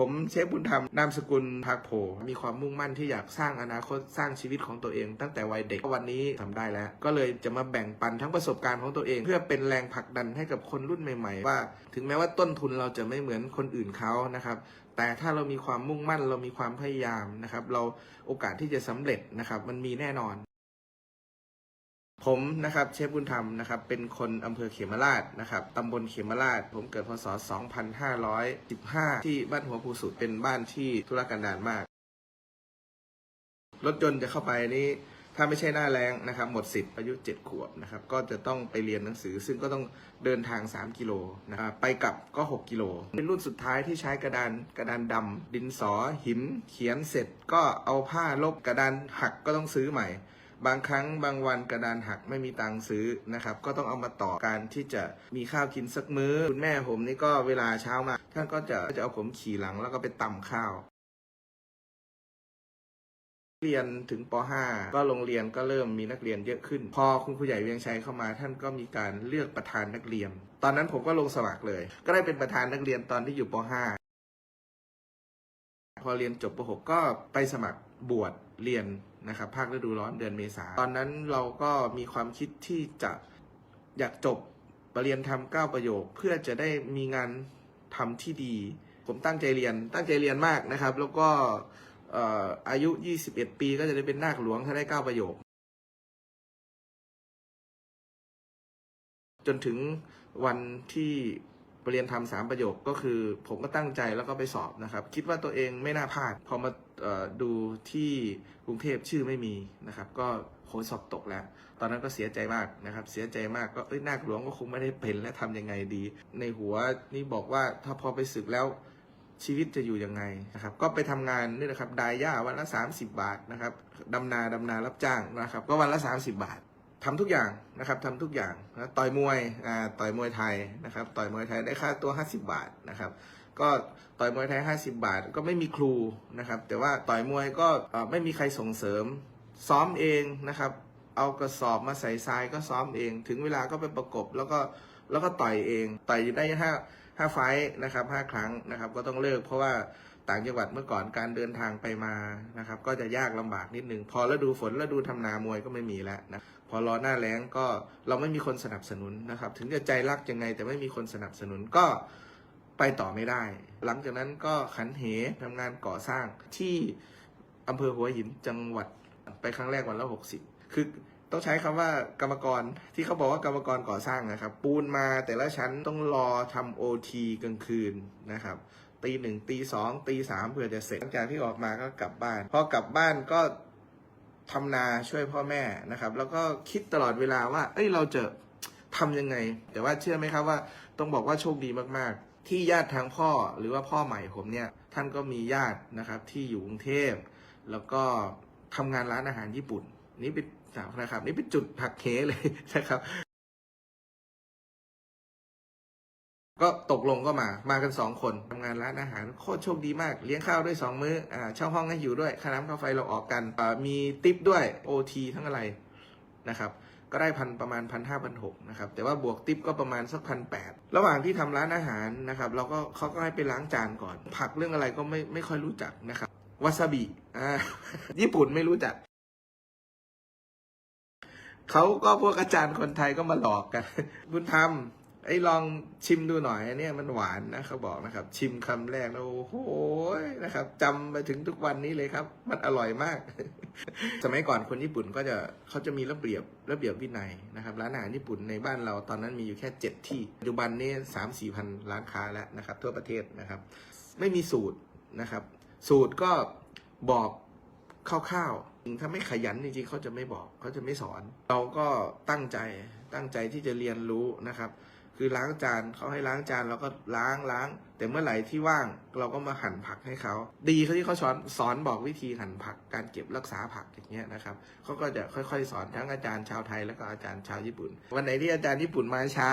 ผมเชฟบุญธรรมนามสกุลภาคโพมีความมุ่งมั่นที่อยากสร้างอนาคตสร้างชีวิตของตัวเอง ตั้งแต่วัยเด็กวันนี้ทำได้แล้ว ก็เลยจะมาแบ่งปันทั้งประสบการณ์ของตัวเอง เพื่อเป็นแรงผลักดันให้กับคนรุ่นใหม่ ๆ ว่า ถึงแม้ว่าต้นทุนเราจะไม่เหมือนคนอื่นเขานะครับแต่ถ้าเรามีความมุ่งมั่นเรามีความพยายามนะครับ เราโอกาสที่จะสำเร็จนะครับ มันมีแน่นอน ผมนะครับเชฟบุญธรรมนะครับเป็นคนอำเภอเขมราชนะครับตำบลเขมราช ผมเกิดพศ 2515 ที่บ้านหัวภูสุดเป็นบ้านที่ธุรกันดารมาก รถยนต์จะเข้าไปนี้ถ้าไม่ใช่หน้าแรงนะครับหมดสิทธิ์อายุ 7 ขวบนะครับก็จะต้องไปเรียนหนังสือ ซึ่งก็ต้องเดินทาง 3 กิโลนะครับไปกลับก็ 6 กิโล เป็นรุ่นสุดท้ายที่ใช้กระดานกระดานดำดินสอหิน เขียนเสร็จก็เอาผ้าลบกระดานหักก็ต้องซื้อใหม่ บางครั้งบางวันกระดานหักไม่มีตังค์ซื้อนะครับ ก็ต้องเอามาต่อการที่จะมีข้าวกินสักมื้อ คุณแม่ผมนี่ก็เวลาเช้ามาท่านก็จะจะเอาผมขี่หลังแล้วก็ไปตำข้าวเรียนถึงป .5 ก็โรงเรียนก็เริ่มมีนักเรียนเยอะขึ้น พอคุณครูใหญ่เวียงชัยเข้ามา ท่านก็มีการเลือกประธานนักเรียน ตอนนั้นผมก็ลงสมัครเลย ก็ได้เป็นประธานนักเรียนตอนที่อยู่ป .5 พอเรียนจบป .6 ก็ไปสมัครบวชเรียน นะครับภาคฤดูร้อนเดือนเมษาตอนนั้นเราก็มีความคิดที่จะอยากจบปรริญญาธรรมเก้าประโยค เพื่อจะได้มีงานทำที่ดี ผมตั้งใจเรียนตั้งใจเรียนมากนะครับ แล้วก็อ่ออายุ 21 ปีก็จะได้เป็นนาคหลวงถ้าได้เก้าประโยค จนถึงวันที่ ปรริญญาธรรมสามประโยคก็คือผมก็ตั้งใจแล้วก็ไปสอบนะครับ คิดว่าตัวเองไม่น่าพลาด พอมาออดูที่กรุงเทพชื่อไม่มีนะครับ ก็โหสอบตกแล้ว ตอนนั้นก็เสียใจมากนะครับ เสียใจมากก็เอ้ยนาคหลวงก็คงไม่ได้เป็นและทำยังไงดี ในหัวนี่บอกว่าถ้าพอไปศึกแล้วชีวิตจะอยู่ยังไงนะครับ ก็ไปทำงานนี่นะครับ ดายย่าวันละ 30 บาทนะครับดำนาดำนารับจ้างนะครับ ก็วันละ 30 บาท ทำทุกอย่างนะครับทำทุกอย่างนะต่อยมวยอ่าต่อยมวยไทยนะครับต่อยมวยไทยได้ค่าตัว 50 บาทนะครับ ก็ต่อยมวยไทย 50 บาท ก็ไม่มีครูนะครับ แต่ว่าต่อยมวยก็ไม่มีใครส่งเสริม ซ้อมเองนะครับ เอากระสอบมาใส่ทรายก็ซ้อมเอง ถึงเวลาก็ไปประกบแล้วก็แล้วก็ต่อยเองต่อยได้ห้าห้าไฟท์นะครับห้าครั้งนะครับ ก็ต้องเลิกเพราะว่าต่างจังหวัดเมื่อก่อนการเดินทางไปมานะครับ ก็จะยากลำบากนิดนึงพอฤดูฝนฤดูทำนา มวยก็ไม่มีแล้วนะ พอรอหน้าแล้งก็เราไม่มีคนสนับสนุนนะครับ ถึงจะใจรักยังไง แต่ไม่มีคนสนับสนุนก็ไปต่อไม่ได้ หลังจากนั้นก็ขันเหทำงานก่อสร้างที่อำเภอหัวหินจังหวัดไปครั้งแรกวันละหกสิบคือต้องใช้คำว่ากรรมกรที่เขาบอกว่ากรรมกรก่อสร้างนะครับ ปูนมาแต่ละชั้นต้องรอทำโอทีกลางคืนนะครับตีหนึ่งตีสองตีสามเพื่อจะเสร็จหลังจากที่ออกมาก็กลับบ้าน พอกลับบ้านก็ ทำนาช่วยพ่อแม่นะครับ แล้วก็คิดตลอดเวลาว่า เอ้ยเราจะทำยังไง แต่ว่าเชื่อไหมครับว่าต้องบอกว่าโชคดีมากๆ ที่ญาติทางพ่อหรือว่าพ่อใหม่ผมเนี่ยท่านก็มีญาตินะครับที่อยู่กรุงเทพแล้วก็ทำงานร้านอาหารญี่ปุ่น นี่เป็นนะครับนี่เป็นจุดผักเคเลยนะครับ ก็ตกลงก็มา มากันสองคนทำงานร้านอาหารโคตรโชคดีมาก เลี้ยงข้าวด้วยสองมื้ออ่าเช่าห้องให้อยู่ด้วยค่าน้ำค่าไฟเราออกกันอ่ามีติปด้วยโอทีทั้งอะไรนะครับ ก็ได้พันประมาณพันห้าพันหกนะครับ แต่ว่าบวกติปก็ประมาณสักพันแปดระหว่างที่ทำร้านอาหารนะครับ เราก็เขาก็ให้ไปล้างจานก่อน ผักเรื่องอะไรก็ไม่ไม่ค่อยรู้จักนะครับวาซาบิอ่าญี่ปุ่นไม่รู้จักเขาก็พวกอาจารย์คนไทยก็มาหลอกกัน บุญธรรม ไอ้ลองชิมดูหน่อยอันนี้มันหวานนะเขาบอกนะครับ ชิมคำแรกแล้วโอ้โหนะครับจำไปถึงทุกวันนี้เลยครับ มันอร่อยมาก สมัยก่อนคนญี่ปุ่นก็จะเขาจะมีระเบียบระเบียบวินัยนะครับ ร้านอาหารญี่ปุ่นในบ้านเราตอนนั้นมีอยู่แค่เจ็ดที่ปัจจุบันนี้สามสี่พันร้านค้าแล้วนะครับ ทั่วประเทศนะครับ ไม่มีสูตรนะครับ สูตรก็บอกคร่าวๆถ้าไม่ขยันจริงๆเขาจะไม่บอกเขาจะไม่สอน เราก็ตั้งใจตั้งใจที่จะเรียนรู้นะครับ คือล้างจานเขาให้ล้างจานเราก็ล้างล้าง แต่เมื่อไหร่ที่ว่างเราก็มาหั่นผักให้เขา ดีเขาที่เขาสอนสอนบอกวิธีหั่นผักการเก็บรักษาผักอย่างเงี้ยนะครับเขาก็จะค่อยๆ สอนทั้งอาจารย์ชาวไทยแล้วก็อาจารย์ชาวญี่ปุ่น วันไหนที่อาจารย์ญี่ปุ่นมาช้า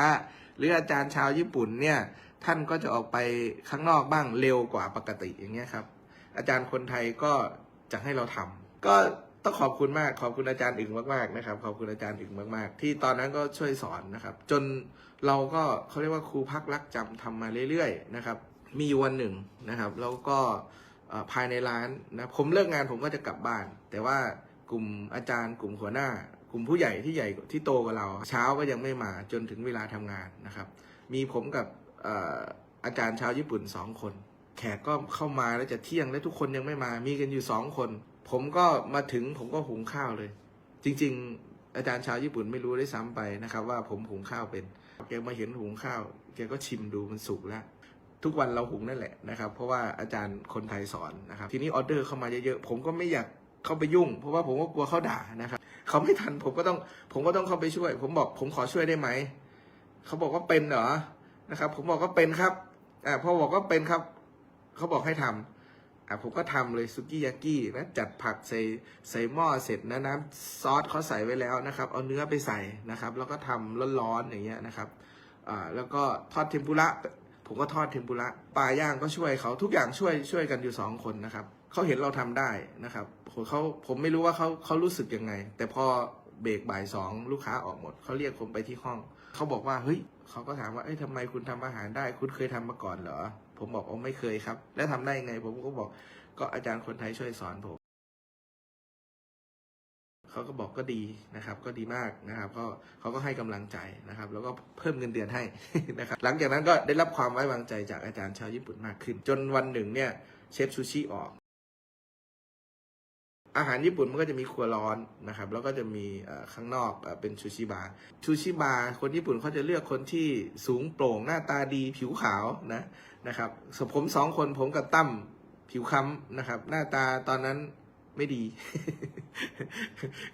หรืออาจารย์ชาวญี่ปุ่นเนี่ยท่านก็จะออกไปข้างนอกบ้างเร็วกว่าปกติอย่างเงี้ยครับอาจารย์คนไทยก็จะให้เราทำก็ ต้องขอบคุณมากขอบคุณอาจารย์อึ่งมากๆนะครับ ขอบคุณอาจารย์อึ่งมาก ๆ ที่ตอนนั้นก็ช่วยสอนนะครับ จนเราก็เขาเรียกว่าครูพักรักจำทำมาเรื่อยๆนะครับ มีวันหนึ่งนะครับ แล้วก็ภายในร้านนะผมเลิกงานผมก็จะกลับบ้าน แต่ว่ากลุ่มอาจารย์ กลุ่มหัวหน้า กลุ่มผู้ใหญ่ที่ใหญ่ที่โตกว่าเรา เช้าก็ยังไม่มาจนถึงเวลาทำงานนะครับ มีผมกับเอ่ออาจารย์ชาวญี่ปุ่นสองคน แขกก็เข้ามาแล้วจะเที่ยงแล้วทุกคนยังไม่มา มีกันอยู่สองคน ผมก็มาถึงผมก็หุงข้าวเลย จริง ๆ อาจารย์ชาวญี่ปุ่นไม่รู้ได้ซ้ำไปนะครับ ว่าผมหุงข้าวเป็นแกมาเห็นหุงข้าว แกก็ชิมดูมันสุกแล้วทุกวันเราหุงนั่นแหละนะครับ เพราะว่าอาจารย์คนไทยสอนนะครับ ทีนี้ออเดอร์เข้ามาเยอะๆผมก็ไม่อยากเข้าไปยุ่ง เพราะว่าผมก็กลัวเขาด่านะครับเขาไม่ทันผมก็ต้องผมก็ต้องเข้าไปช่วย ผมบอกผมขอช่วยได้ไหมเขาบอกว่าเป็นเหรอนะครับ ผมบอกว่าเป็นครับอ่าพอบอกว่าเป็นครับเขาบอกให้ทำ อะผมก็ทำเลยซุกี้ยากินะจัดผักใส่ใส่หม้อเสร็จนะน้ำซอสเขาใส่ไว้แล้วนะครับ เอาเนื้อไปใส่นะครับ แล้วก็ทำร้อนๆอย่างเงี้ยนะครับอ่าแล้วก็ทอดเทมปุระผมก็ทอดเทมปุระปลาย่างก็ช่วยเขาทุกอย่างช่วยช่วยกันอยู่สองคนนะครับเขาเห็นเราทำได้นะครับเขาผมไม่รู้ว่าเขาเขารู้สึกยังไง แต่พอเบรกบ่ายสองลูกค้าออกหมดเขาเรียกผมไปที่ห้องเขาบอกว่าเฮ้ยเขาก็ถามว่าเอ้ยทำไมคุณทำอาหารได้ คุณเคยทำมาก่อนเหรอ ผมบอกว่าไม่เคยครับ แล้วทำได้ยังไง ผมก็บอกก็อาจารย์คนไทยช่วยสอนผมเขาก็บอกก็ดีนะครับ ก็ดีมากนะครับ ก็เขาก็ให้กำลังใจนะครับ แล้วก็เพิ่มเงินเดือนให้นะครับ หลังจากนั้นก็ได้รับความไว้วางใจจากอาจารย์ชาวญี่ปุ่นมากขึ้น จนวันหนึ่งเนี่ยเชฟซูชิออก อาหารญี่ปุ่นมันก็จะมีครัวร้อนนะครับ แล้วก็จะมีข้างนอกเป็นชูชิบาชูชิบาคนญี่ปุ่นเขาจะเลือกคนที่สูงโปร่งหน้าตาดีผิวขาวนะนะครับส่วนผมสองคนผมกับตั้มผิวค้ำนะครับ หน้าตาตอนนั้น ไม่ดี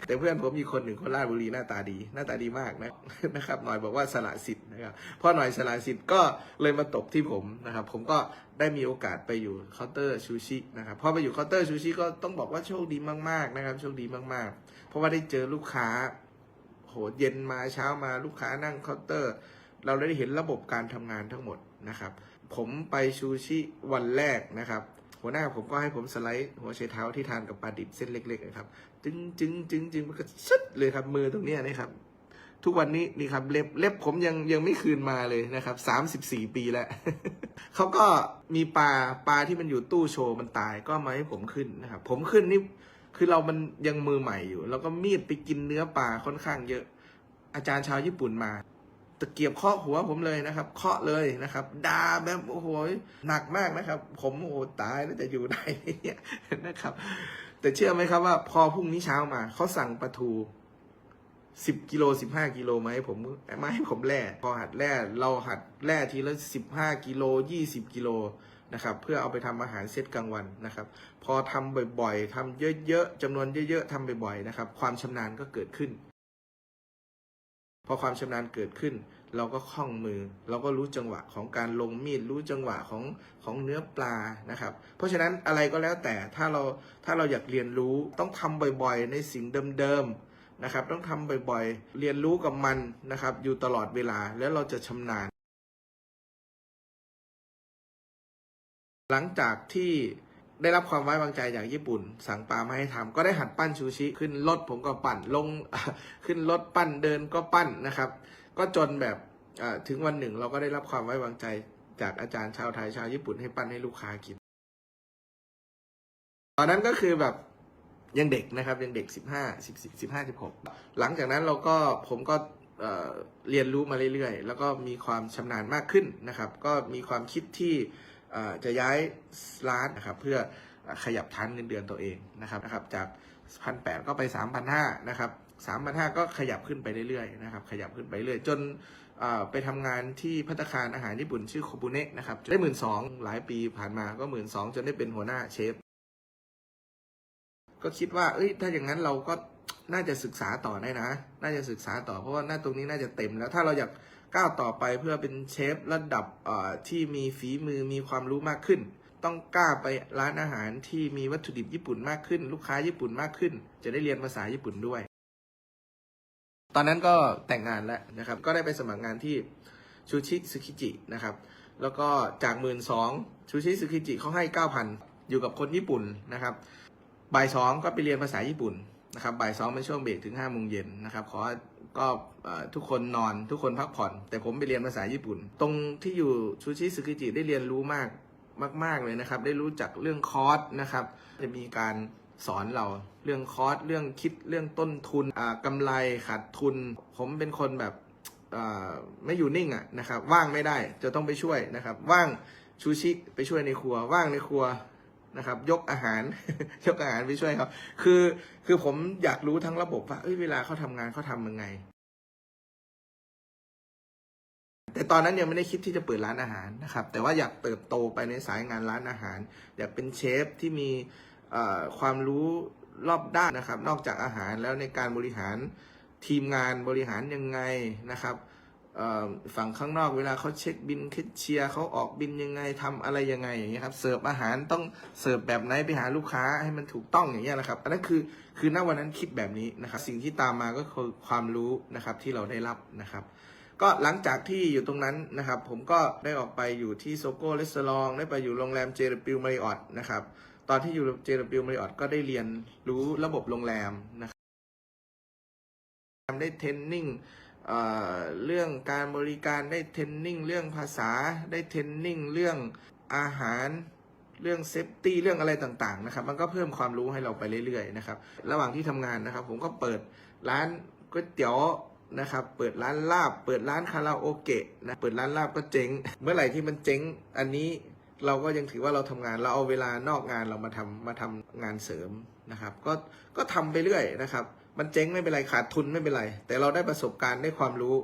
แต่เพื่อนผมมีคนหนึ่งคนราชบุรีหน้าตาดี หน้าตาดีมากนะนะครับหน่อยบอกว่าสละสิทธิ์นะครับพ่อหน่อยสละสิทธิ์ก็เลยมาตกที่ผมนะครับ ผมก็ได้มีโอกาสไปอยู่เคาน์เตอร์ชูชินะครับพอไปอยู่เคาน์เตอร์ชูชิก็ต้องบอกว่าโชคดีมากๆนะครับโชคดีมากๆ เพราะว่าได้เจอลูกค้าโหเย็นมาเช้ามาลูกค้านั่งเคาน์เตอร์ เราได้เห็นระบบการทำงานทั้งหมดนะครับ ผมไปชูชิวันแรกนะครับ หัวหน้าผมก็ให้ผมสไลด์หัวไชเท้าที่ทานกับปลาดิบเส้นเล็กๆนะครับ จึงจึงจึงจึงมันก็ชึดเลยครับมือตรงนี้นะครับ ทุกวันนี้นี่ครับเล็บเล็บผมยังยังไม่คืนมาเลยนะครับสามสิบสี่ปีแล้วเขาก็มีปลาปลาที่มันอยู่ตู้โชว์มันตายก็มาให้ผมขึ้นนะครับผมขึ้นนี่คือเรามันยังมือใหม่อยู่ แล้วก็มีดไปกินเนื้อปลาค่อนข้างเยอะ อาจารย์ชาวญี่ปุ่นมา ตะเกียบเคาะหัวผมเลยนะครับ เคาะเลยนะครับด่าแบบโอ้โหหนักมากนะครับ ผมโอ้ตายแล้วจะอยู่ได้ไหมเนี่ยนะครับ แต่เชื่อไหมครับว่า พอพรุ่งนี้เช้ามาเขาสั่งปลาทูสิบกิโลสิบห้ากิโลมาให้ผมมาให้ผมแล่พอหัดแล่เราหัดแล่ทีละสิบห้ากิโลยี่สิบกิโลนะครับ เพื่อเอาไปทำอาหารเซตกลางวันนะครับ พอทำบ่อยๆทำเยอะๆจำนวนเยอะๆทำบ่อยๆนะครับ ความชำนาญก็เกิดขึ้น พอความชำนาญเกิดขึ้น เราก็คล่องมือ เราก็รู้จังหวะของการลงมีด รู้จังหวะของของเนื้อปลานะครับ เพราะฉะนั้นอะไรก็แล้วแต่ถ้าเราถ้าเราอยากเรียนรู้ต้องทำบ่อยๆ ในสิ่งเดิมๆนะครับ ต้องทำบ่อยๆ เรียนรู้กับมันนะครับ อยู่ตลอดเวลาแล้วเราจะชำนาญ หลังจากที่ ได้รับความไว้วางใจจากญี่ปุ่น สั่งปลามาให้ทำก็ได้หัดปั้นชูชิ ขึ้นรถผมก็ปั่นลงขึ้นรถปั้นเดินก็ปั้นนะครับ ก็จนแบบถึงวันหนึ่งเราก็ได้รับความไว้วางใจจากอาจารย์ชาวไทยชาวญี่ปุ่นให้ปั้นให้ลูกค้ากิน ตอนนั้นก็คือแบบยังเด็กนะครับยังเด็กสิบห้าสิบสิบห้าสิบหกหลังจากนั้นเราก็ผมก็เรียนรู้มาเรื่อยๆ แล้วก็มีความชำนาญมากขึ้นนะครับ ก็มีความคิดที่ จะย้ายร้านนะครับเพื่อขยับฐานเงินเดือนตัวเองนะครับนะครับจากพันแปดก็ไปสามพันห้านะครับสามพันห้าก็ขยับขึ้นไปเรื่อยๆนะครับขยับขึ้นไปเรื่อยจนไปทำงานที่พัตตคารอาหารญี่ปุ่นชื่อโคบุเนะนะครับได้หมื่นสองหลายปีผ่านมาก็หมื่นสองจนได้เป็นหัวหน้าเชฟก็คิดว่า เอ้ย ถ้าอย่างนั้นเราก็น่าจะศึกษาต่อได้นะ น่าจะศึกษาต่อ เพราะว่าหน้าตรงนี้น่าจะเต็มแล้ว ถ้าเราอยาก ก้าวต่อไปเพื่อเป็นเชฟระดับที่มีฝีมือมีความรู้มากขึ้น ต้องกล้าไปร้านอาหารที่มีวัตถุดิบญี่ปุ่นมากขึ้น ลูกค้าญี่ปุ่นมากขึ้น จะได้เรียนภาษาญี่ปุ่นด้วย ตอนนั้นก็แต่งงานแล้วนะครับ ก็ได้ไปสมัครงานที่ชูชิซึคิจินะครับ แล้วก็จากหมื่นสองชูชิซึคิจิเขาให้เก้าพันอยู่กับคนญี่ปุ่นนะครับบ่ายสองก็ไปเรียนภาษาญี่ปุ่นนะครับบ่ายสองเป็นช่วงเบรกถึงห้าโมงเย็นนะครับขอ ก็ทุกคนนอนทุกคนพักผ่อน แต่ผมไปเรียนภาษาญี่ปุ่น ตรงที่อยู่ชูชิซึคิจิได้เรียนรู้มากมาก ๆเลยนะครับ ได้รู้จักเรื่องคอร์สนะครับ จะมีการสอนเราเรื่องคอร์สเรื่องคิดเรื่องต้นทุนอ่ากำไรขาดทุน ผมเป็นคนแบบอ่าไม่อยู่นิ่งอะนะครับ ว่างไม่ได้จะต้องไปช่วยนะครับ ว่างชูชิไปช่วยในครัว ว่างในครัว นะครับ ยกอาหาร ยกอาหารไปช่วยเขาคือคือผมอยากรู้ทั้งระบบว่าเอ้ยเวลาเขาทำงานเขาทำยังไง แต่ตอนนั้นยังไม่ได้คิดที่จะเปิดร้านอาหารนะครับ แต่ว่าอยากเติบโตไปในสายงานร้านอาหาร อยากเป็นเชฟที่มีความรู้รอบด้านนะครับ นอกจากอาหารแล้วในการบริหารทีมงานบริหารยังไงนะครับ ฝั่งข้างนอกเวลาเขาเช็คบินคิดเชียร์เขาออกบินยังไงทำอะไรยังไงอย่างเงี้ยครับเสิร์ฟอาหารต้องเสิร์ฟแบบไหนไปหาลูกค้าให้มันถูกต้องอย่างเงี้ยนะครับอันนั้นคือคือณวันนั้นคิดแบบนี้นะครับสิ่งที่ตามมาก็คือความรู้นะครับที่เราได้รับนะครับ ก็หลังจากที่อยู่ตรงนั้นนะครับผมก็ได้ออกไปอยู่ที่โซโก้เลสลองได้ไปอยู่โรงแรมเจรปิวมาริออตนะครับตอนที่อยู่เจรปิวมาริออตก็ได้เรียนรู้ระบบโรงแรมนะครับได้เทรนนิ่ง เรื่องการบริการได้เทรนนิ่งเรื่องภาษาได้เทรนนิ่งเรื่องอาหารเรื่องเซฟตี้เรื่องอะไรต่างๆนะครับ มันก็เพิ่มความรู้ให้เราไปเรื่อยๆนะครับ ระหว่างที่ทำงานนะครับ ผมก็เปิดร้านก๋วยเตี๋ยวนะครับ เปิดร้านลาบ เปิดร้านคาราโอเกะนะ เปิดร้านลาบก็เจ๊ง เมื่อไหร่ที่มันเจ๊ง อันนี้เราก็ยังถือว่าเราทำงาน เราเอาเวลานอกงานเรามาทำมาทำงานเสริมนะครับ ก็ก็ทำไปเรื่อยนะครับ มันเจ๊งไม่เป็นไรขาดทุนไม่เป็นไร แต่เราได้ประสบการณ์ได้ความรู้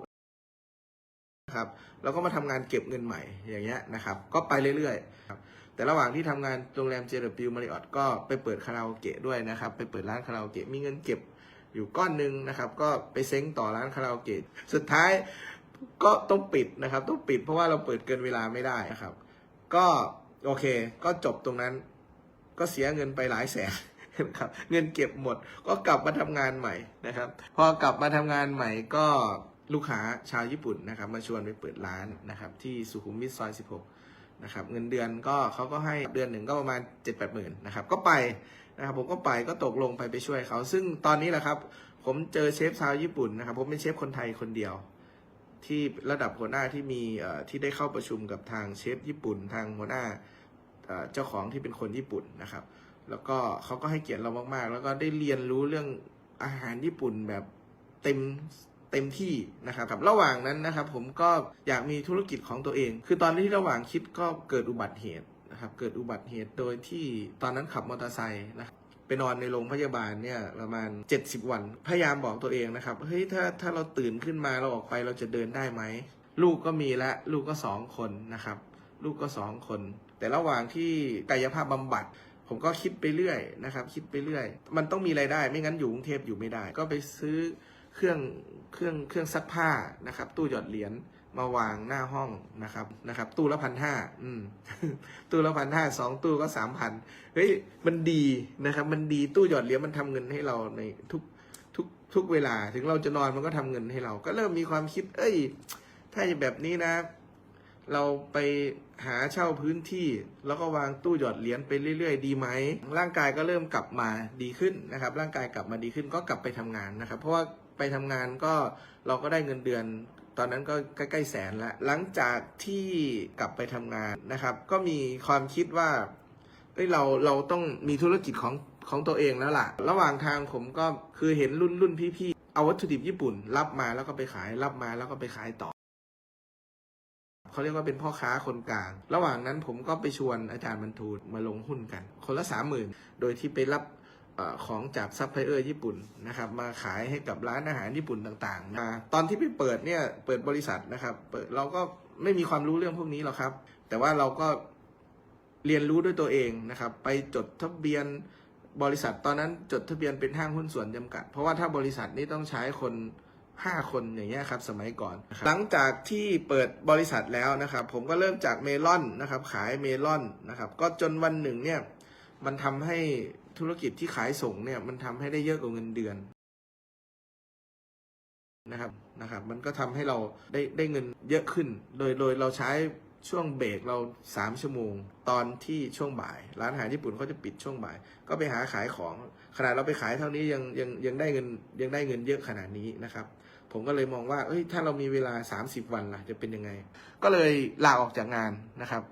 นะครับเราก็มาทำงานเก็บเงินใหม่อย่างเงี้ยนะครับ ก็ไปเรื่อยๆครับแต่ระหว่างที่ทำงานโรงแรมเจรปิวมาริออตก็ไปเปิดคาราโอเกะด้วยนะครับ ไปเปิดร้านคาราโอเกะมีเงินเก็บอยู่ก้อนหนึ่งนะครับ ก็ไปเซ้งต่อร้านคาราโอเกะสุดท้ายก็ต้องปิดนะครับ ต้องปิดเพราะว่าเราเปิดเกินเวลาไม่ได้นะครับ ก็โอเค ก็จบตรงนั้น ก็เสียเงินไปหลายแสน ครับเงินเก็บหมดก็กลับมาทำงานใหม่นะครับ พอกลับมาทำงานใหม่ก็ลูกค้าชาวญี่ปุ่นนะครับ มาชวนไปเปิดร้านนะครับ ที่สุขุมวิทซอย 16 นะครับ เงินเดือนก็เขาก็ให้เดือนหนึ่งก็ประมาณ 7 8หมื่นนะครับ ก็ไปนะครับผมก็ไปก็ตกลงไปไปช่วยเขา ซึ่งตอนนี้แหละครับ ผมเจอเชฟชาวญี่ปุ่นนะครับ ผมเป็นเชฟคนไทยคนเดียว ที่ระดับหัวหน้าที่มีที่ได้เข้าประชุมกับทางเชฟญี่ปุ่น ทางหัวหน้าเจ้าของที่เป็นคนญี่ปุ่นนะครับ แล้วก็เขาก็ให้เกียรติเรามากๆ แล้วก็ได้เรียนรู้เรื่องอาหารญี่ปุ่นแบบเต็มเต็มที่นะครับกับระหว่างนั้นนะครับ ผมก็อยากมีธุรกิจของตัวเอง คือตอนที่ระหว่างคิดก็เกิดอุบัติเหตุนะครับ เกิดอุบัติเหตุโดยที่ตอนนั้นขับมอเตอร์ไซค์นะครับไปนอนในโรงพยาบาลเนี่ยประมาณ 70 วัน พยายามบอกตัวเองนะครับเฮ้ยถ้าถ้าเราตื่นขึ้นมาเราออกไปเราจะเดินได้ไหมลูกก็มีและลูกก็สองคนนะครับ ลูกก็สองคน แต่ระหว่างที่กายภาพบำบัด ผมก็คิดไปเรื่อยนะครับ คิดไปเรื่อย มันต้องมีไรายได้ ไม่งั้นอยู่กรุงเทพอยู่ไม่ได้ ก็ไปซื้อเครื่องเครื่องเครื่องซักผ้านะครับ ตู้หยอดเหรียญมาวางหน้าห้องนะครับนะครับ ตู้ละพันห้าอืมตู้ละพันห้าสองตู้ก็สามพันเฮ้ยมันดีนะครับ มันดีตู้หยอดเหรียญมันทำเงินให้เราในทุกทุกทุกเวลา ถึงเราจะนอนมันก็ทำเงินให้เรา ก็เริ่มมีความคิด เอ้ย ถ้าอย่างแบบนี้นะ เราไปหาเช่าพื้นที่ แล้วก็วางตู้หยอดเหรียญไปเรื่อยๆ ดีไหม ร่างกายก็เริ่มกลับมาดีขึ้นนะครับ ร่างกายกลับมาดีขึ้นก็กลับไปทำงานนะครับ เพราะว่าไปทำงานก็เราก็ได้เงินเดือน ตอนนั้นก็ใกล้ๆแสนล้วหลังจากที่กลับไปทำงานนะครับ ก็มีความคิดว่าเอ้ยเราเราต้องมีธุรกิจของของตัวเองแล้วล่ะ ระหว่างทางผมก็คือเห็นรุ่นรุ่นพี่ๆเอาวัตถุดิบญี่ปุ่น รับมาแล้วก็ไปขายรับมาแล้วก็ไปขายต่อ เขาเรียกว่าเป็นพ่อค้าคนกลาง ระหว่างนั้นผมก็ไปชวนอาจารย์บรรทูลมาลงหุ้นกัน คนละสามหมื่นโดยที่ไปรับอของจากซัพพลายเออร์ญี่ปุ่นนะครับมาขายให้กับร้านอาหารญี่ปุ่นต่างๆมาตอนที่ไปเปิดเนี่ยเปิดบริษัทนะครับเปิดเราก็ไม่มีความรู้เรื่องพวกนี้หรอกครับ แต่ว่าเราก็เรียนรู้ด้วยตัวเองนะครับ ไปจดทะเบียนบริษัทตอนนั้นจดทะเบียนเป็นห้างหุ้นส่วนจำกัด เพราะว่าถ้าบริษัทนี้ต้องใช้คน ห้าคนอย่างเงี้ยครับสมัยก่อนหลังจากที่เปิดบริษัทแล้วนะครับ ผมก็เริ่มจากเมลอนนะครับ ขายเมลอนนะครับ ก็จนวันหนึ่งเนี่ยมันทำให้ธุรกิจที่ขายส่งเนี่ยมันทำให้ได้เยอะกว่าเงินเดือนนะครับนะครับ มันก็ทำให้เราได้ได้เงินเยอะขึ้น โดยโดยเราใช้ช่วงเบรกเราสามชั่วโมง ตอนที่ช่วงบ่าย ร้านอาหารญี่ปุ่นเขาจะปิดช่วงบ่าย ก็ไปหาขายของขนาดเราไปขายเท่านี้ยังยังยังได้เงินยังได้เงินเยอะขนาดนี้นะครับ ผมก็เลยมองว่า เอ้ย ถ้าเรามีเวลา 30 วันล่ะ จะเป็นยังไง ก็เลยลาออกจากงานนะครับ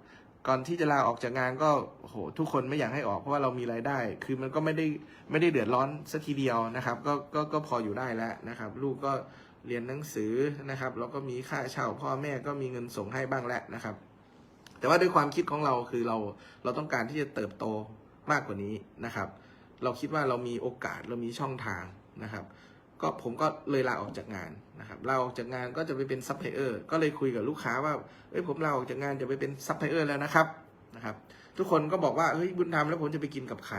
ก่อนที่จะลาออกจากงานก็โหทุกคนไม่อยากให้ออกเพราะว่าเรามีรายได้ คือมันก็ไม่ได้ไม่ได้เดือดร้อนสักทีเดียวนะครับ ก็ก็ก็พออยู่ได้แล้วนะครับ ลูกก็เรียนหนังสือนะครับ แล้วก็มีค่าเช่าพ่อแม่ก็มีเงินส่งให้บ้างแล้วนะครับ แต่ว่าด้วยความคิดของเราคือเราเราต้องการที่จะเติบโตมากกว่านี้นะครับ เราคิดว่าเรามีโอกาสเรามีช่องทางนะครับ ก็ผมก็เลยลาออกจากงานนะครับลาออกจากงานก็จะไปเป็นซัพพลายเออร์ก็เลยคุยกับลูกค้าว่าเอ้ยผมลาออกจากงานจะไปเป็นซัพพลายเออร์แล้วนะครับนะครับ ทุกคนก็บอกว่าเฮ้ยบุญธรรมแล้วผมจะไปกินกับใคร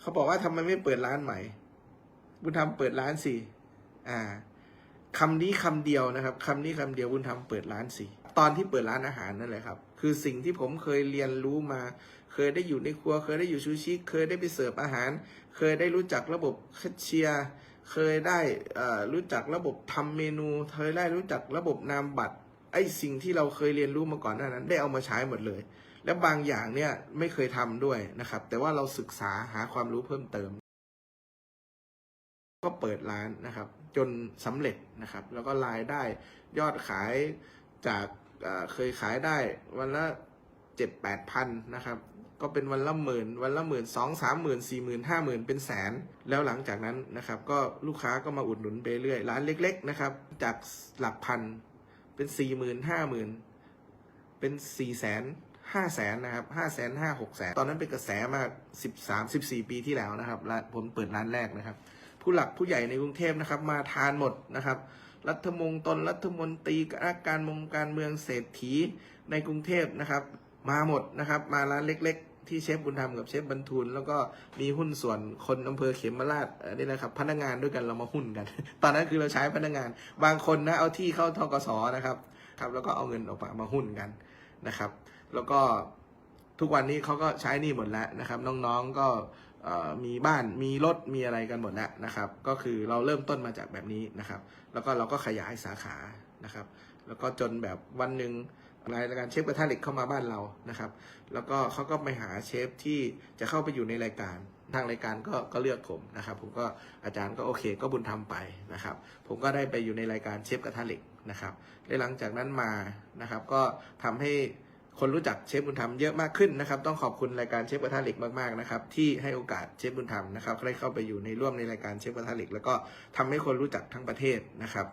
เขาบอกว่าทำไมไม่เปิดร้านใหม่ บุญธรรมเปิดร้านสิอ่าคำนี้คำเดียวนะครับคำนี้คำเดียวบุญธรรมเปิดร้านสิตอนที่เปิดร้านอาหารนั่นแหละครับ คือสิ่งที่ผมเคยเรียนรู้มา เคยได้อยู่ในครัว เคยได้อยู่ชูชิ เคยได้ไปเสิร์ฟอาหาร เคยได้รู้จักระบบแคชเชียร์ เคยได้รู้จักระบบทำเมนู เคยได้รู้จักระบบนามบัตร ไอ้สิ่งที่เราเคยเรียนรู้มาก่อนหน้านั้น ได้เอามาใช้หมดเลย และบางอย่างเนี่ยไม่เคยทำด้วยนะครับ แต่ว่าเราศึกษาหาความรู้เพิ่มเติม ก็เปิดร้านนะครับ จนสำเร็จนะครับ แล้วก็รายได้ยอดขายจากเคยขายได้วันละเจ็ดแปดพันนะครับ ก็เป็นวันละหมื่นวันละหมื่นสองสามหมื่นสี่หมื่นห้าหมื่นเป็นแสน แล้วหลังจากนั้นนะครับ ก็ลูกค้าก็มาอุดหนุนไปเรื่อยร้านเล็ก ๆ นะครับ จากหลักพันเป็นสี่หมื่นห้าหมื่นเป็นสี่แสนห้าแสนนะครับห้าแสนห้าหกแสนตอนนั้นเป็นกระแสมากสิบสามสิบสี่ปีที่แล้วนะครับผมเปิดร้านแรกนะครับ ผู้หลักผู้ใหญ่ในกรุงเทพนะครับมาทานหมดนะครับ รัฐมงตนรัฐมนตรีนักการมงการเมืองเศรษฐีในกรุงเทพนะครับ มาหมดนะครับ มาร้านเล็ก ๆ ที่เชฟบุญธรรมกับเชฟบรรทุนแล้วก็มีหุ้นส่วนคนอำเภอเขมราชเอ่อนี่นะครับพนักงานด้วยกันเรามาหุ้นกัน ตอนนั้นคือเราใช้พนักงาน บางคนนะเอาที่เข้าทกสนะครับครับแล้วก็เอาเงินออกมามาหุ้นกันนะครับ แล้วก็ทุกวันนี้เขาก็ใช้นี่หมดแล้วนะครับ น้องๆก็มีบ้านมีรถมีอะไรกันหมดแล้วนะครับ ก็คือเราเริ่มต้นมาจากแบบนี้นะครับ แล้วก็เราก็ขยายสาขานะครับ แล้วก็จนแบบวันหนึ่งรายการเชฟกระทะเหล็กเข้ามาบ้านเรานะครับ แล้วก็เขาก็ไปหาเชฟที่จะเข้าไปอยู่ในรายการ ทางรายการก็ก็เลือกผมนะครับ ผมก็อาจารย์ก็โอเค ก็บุญทำไปนะครับ ผมก็ได้ไปอยู่ในรายการเชฟกระทะเหล็กนะครับและหลังจากนั้นมานะครับ ก็ทำให้คนรู้จักเชฟบุญธรรมเยอะมากขึ้นนะครับ ต้องขอบคุณรายการเชฟกระทะเหล็กมากๆนะครับ ที่ให้โอกาสเชฟบุญธรรมนะครับได้เข้าไปอยู่ในร่วมในรายการเชฟกระทะเหล็กแล้วก็ทำให้คนรู้จักทั้งประเทศนะครับ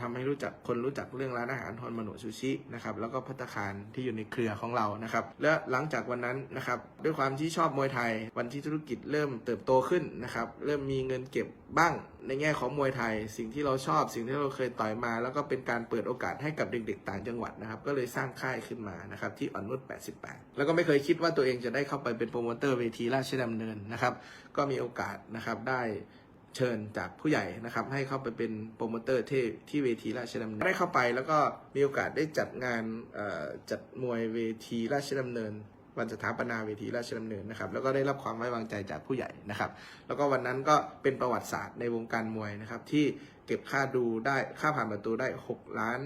ทำให้รู้จักคนรู้จักเรื่องร้านอาหารฮอนมาโนะซูชินะครับแล้วก็พัตตาคารที่อยู่ในเครือของเรานะครับและหลังจากวันนั้นนะครับด้วยความที่ชอบมวยไทย วันที่ธุรกิจเริ่มเติบโตขึ้นนะครับเริ่มมีเงินเก็บบ้างในแง่ของมวยไทย สิ่งที่เราชอบสิ่งที่เราเคยต่อยมา แล้วก็เป็นการเปิดโอกาสให้กับเด็กๆ ต่างจังหวัดนะครับก็เลยสร้างค่ายขึ้นมานะครับที่อ่อนนุช88 แล้วก็ไม่เคยคิดว่าตัวเองจะได้เข้าไปเป็นโปรโมเตอร์เวทีราชดำเนินนะครับก็มีโอกาสนะครับได้ เชิญจากผู้ใหญ่นะครับ ให้เข้าไปเป็นโปรโมเตอร์ที่ที่เวทีราชดำเนินได้เข้าไปแล้วก็มีโอกาสได้จัดงานจัดมวยเวทีราชดำเนิน วันสถาปนาเวทีราชดำเนินนะครับ แล้วก็ได้รับความไว้วางใจจากผู้ใหญ่นะครับ แล้วก็วันนั้นก็เป็นประวัติศาสตร์ในวงการมวยนะครับ ที่เก็บค่าดูได้ค่าผ่านประตูได้ 6 ล้าน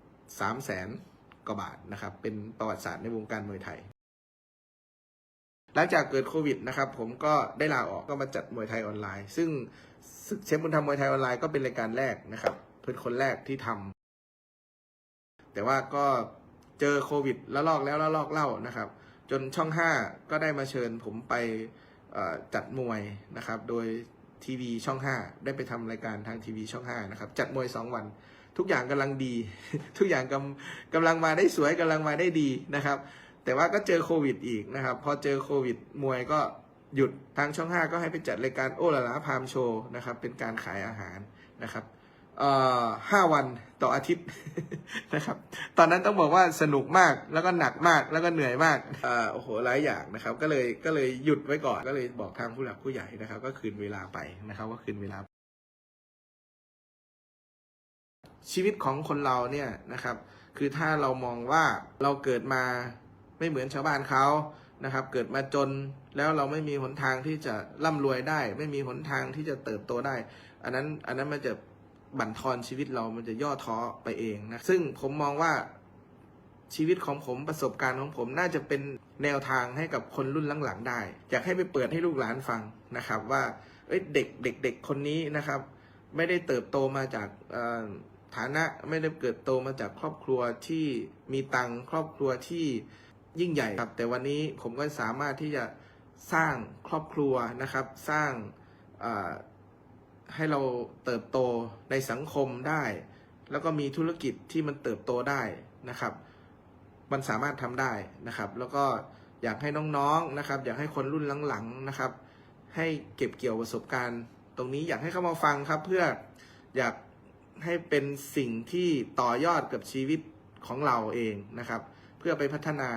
3แสนกว่าบาทนะครับ เป็นประวัติศาสตร์ในวงการมวยไทย หลังจากเกิดโควิดนะครับผมก็ได้ลาออกก็มาจัดมวยไทยออนไลน์ ซึ่งศึกเชฟบุญธรรมมวยไทยออนไลน์ก็เป็นรายการแรกนะครับเป็นคนแรกที่ทำแต่ว่าก็เจอโควิดแล้วลอกแล้วแล้วลอกเล่านะครับ จนช่อง 5 ก็ได้มาเชิญผมไปจัดมวยนะครับ โดยทีวีช่อง 5 ได้ไปทำรายการทางทีวีช่อง 5 นะครับ จัดมวย 2 วัน ทุกอย่างกำลังดี ทุกอย่างกำกำลังมาได้สวยกำลังมาได้ดีนะครับ แต่ว่าก็เจอโควิดอีกนะครับ พอเจอโควิดมวยก็หยุดทางช่อง 5 ก็ให้ไปจัดรายการโอละลาพามโชว์นะครับ เป็นการขายอาหารนะครับเอ่อห้าวันต่ออาทิตย์นะครับ ตอนนั้นต้องบอกว่าสนุกมากแล้วก็หนักมากแล้วก็เหนื่อยมากอ่าโอ้โหหลายอย่างนะครับ ก็เลยก็เลยหยุดไว้ก่อนก็เลยบอกทางผู้หลักผู้ใหญ่นะครับ ก็คืนเวลาไปนะครับว่าคืนเวลา ชีวิตของคนเราเนี่ยนะครับ คือถ้าเรามองว่าเราเกิดมา ไม่เหมือนชาวบ้านเขานะครับ เกิดมาจนแล้วเราไม่มีหนทางที่จะร่ำรวยได้ ไม่มีหนทางที่จะเติบโตได้ อันนั้นอันนั้นมันจะบั่นทอนชีวิตเรามันจะย่อท้อไปเองนะซึ่งผมมองว่าชีวิตของผมประสบการณ์ของผมน่าจะเป็นแนวทางให้กับคนรุ่นหลังๆได้ อยากให้ไปเปิดให้ลูกหลานฟังนะครับ ว่าเเด็กเด็กเด็กคนนี้นะครับ ไม่ได้เติบโตมาจากฐานะไม่ได้เกิดโตมาจากครอบครัวที่มีตังครอบครัวที่ ยิ่งใหญ่ครับ แต่วันนี้ผมก็สามารถที่จะสร้างครอบครัวนะครับ สร้างให้เราเติบโตในสังคมได้ แล้วก็มีธุรกิจที่มันเติบโตได้นะครับ มันสามารถทำได้นะครับ แล้วก็อยากให้น้องๆนะครับ อยากให้คนรุ่นหลังๆนะครับ ให้เก็บเกี่ยวประสบการณ์ ตรงนี้อยากให้เข้ามาฟังครับ เพื่ออยากให้เป็นสิ่งที่ต่อยอดกับชีวิตของเราเองนะครับ เพื่อไปพัฒนา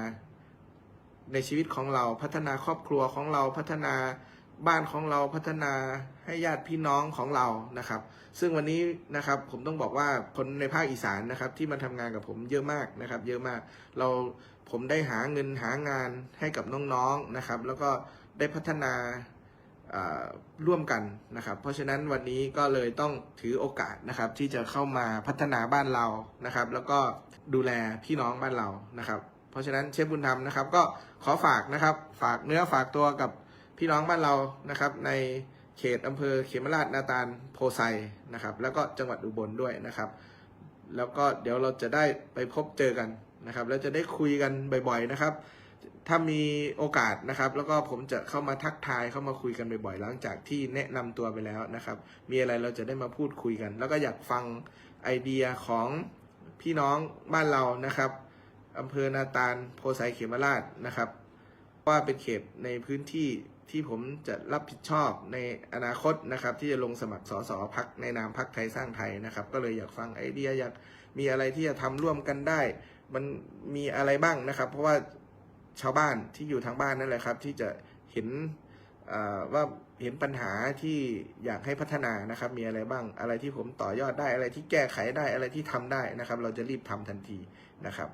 ในชีวิตของเราพัฒนาครอบครัวของเราพัฒนาบ้านของเราพัฒนาให้ญาติพี่น้องของเรานะครับ ซึ่งวันนี้นะครับผมต้องบอกว่าคนในภาคอีสานนะครับที่มาทำงานกับผมเยอะมากนะครับ เยอะมากเราผมได้หาเงินหางานให้กับน้องๆนะครับ แล้วก็ได้พัฒนาร่วมกันนะครับ เพราะฉะนั้นวันนี้ก็เลยต้องถือโอกาสนะครับที่จะเข้ามาพัฒนาบ้านเรานะครับ แล้วก็ดูแลพี่น้องบ้านเรานะครับ ราะฉะนั้นเชฟบุญธรรมนะครับ ก็ขอฝากนะครับ ฝากเนื้อฝากตัวกับพี่น้องบ้านเรานะครับ ในเขตอำเภอเขมราชนาตาลโพไซนะครับ แล้วก็จังหวัดอุบลด้วยนะครับ แล้วก็เดี๋ยวเราจะได้ไปพบเจอกันนะครับ แล้วจะได้คุยกันบ่อย ๆนะครับ ถ้ามีโอกาสนะครับ แล้วก็ผมจะเข้ามาทักทายเข้ามาคุยกันบ่อยๆ หลังจากที่แนะนำตัวไปแล้วนะครับ มีอะไรเราจะได้มาพูดคุยกัน แล้วก็อยากฟังไอเดียของพี่น้องบ้านเรานะครับ อำเภอนาตาลโพไซเขมราชนะครับ ว่าเป็นเขตในพื้นที่ที่ผมจะรับผิดชอบในอนาคตนะครับ ที่จะลงสมัครสสพักในนามพักไทยสร้างไทยนะครับ ก็เลยอยากฟังไอเดียอยากมีอะไรที่จะทำร่วมกันได้ มันมีอะไรบ้างนะครับ เพราะว่าชาวบ้านที่อยู่ทางบ้านนั่นแหละครับ ที่จะเห็นว่าเห็นปัญหาที่อยากให้พัฒนานะครับ มีอะไรบ้างอะไรที่ผมต่อยอดได้อะไรที่แก้ไขได้อะไรที่ทำได้นะครับ เราจะรีบทำทันทีนะครับ